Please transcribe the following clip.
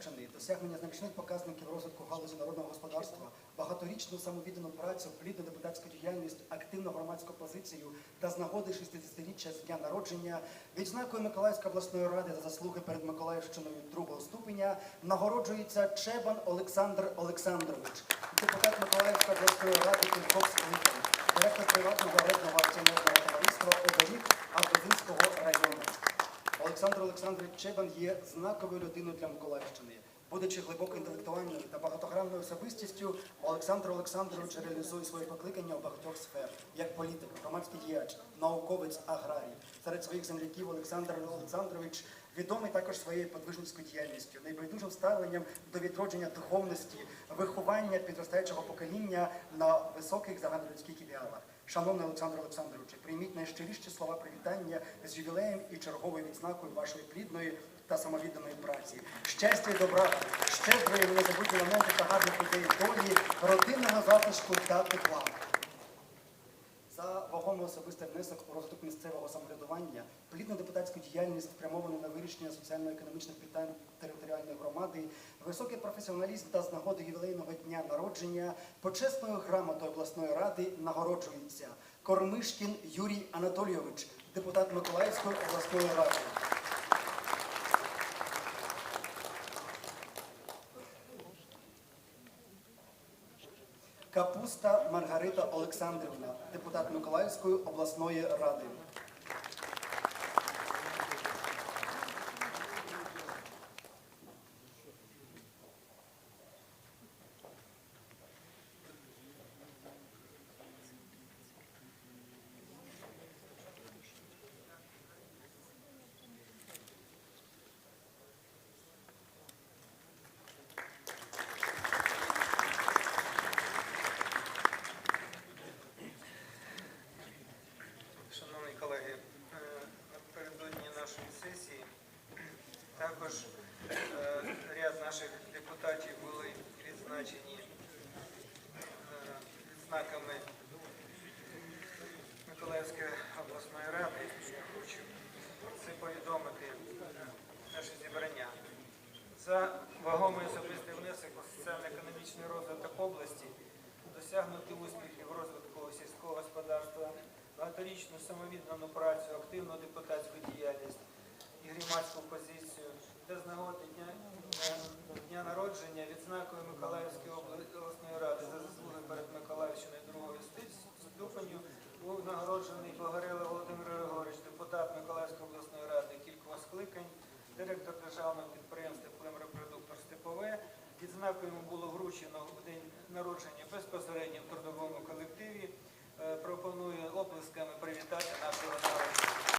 Миколаївщини досягнення значних показників розвитку галузі народного господарства, багаторічну самовіддану працю, плідну депутатську діяльність, активну громадську позицію та з нагоди 60-річчя з дня народження відзнакою Миколаївської обласної ради за заслуги перед Миколаївщиною другого ступеня нагороджується Чебан Олександр Олександрович, депутат Миколаївської обласної ради кількох скликань, директор приватного редного акціонерного Олександр Олександрович Чебан є знаковою людиною для Миколаївщини. Будучи глибоко інтелектуальною та багатогранною особистістю, Олександр Олександрович реалізує своє покликання у багатьох сферах, як політик, громадський діяч, науковець, аграрій. Серед своїх земляків Олександр Олександрович відомий також своєю подвижницькою діяльністю, найбайдужим ставленням до відродження духовності, виховання підростаючого покоління на високих загальнолюдських ідеалах. Шановний Олександр Олександровичу, прийміть найщиріші слова привітання з ювілеєм і черговою відзнакою вашої плідної та самовідданої праці. Щастя і добра, щедрої незабутні моменти та гарних людей долі, родинного затишку та тепла. За вагомий особистий внесок у розвиток місцевого самоврядування, плідну депутатську діяльність, спрямовану на вирішення соціально-економічних питань територіальної громади, високий професіоналізм та з нагоди ювілейного дня народження, почесною грамотою обласної ради нагороджується Кормишкін Юрій Анатолійович, депутат Миколаївської обласної ради. Капуста Маргарита Олександрівна, депутат Миколаївської обласної ради. Також е, ряд наших депутатів були відзначені е, знаками Миколаївської обласної ради. Я хочу це повідомити е, наше зібрання. За вагомий особистий внесок у соціально-економічний розвиток області досягнути успіхів розвитку сільського господарства, багаторічну самовіддану працю, активну депутатську діяльність і громадську нагоди дня, дня народження відзнакою Миколаївської обласної ради за заслуги перед Миколаївщиною другого ступеню був нагороджений Погорело Володимир Григорович, депутат Миколаївської обласної ради кількох скликань, директор державного підприємства «Племрепродуктор Степове. Відзнаку йому було вручено в день народження безпосередньо в трудовому колективі. Е, Пропоную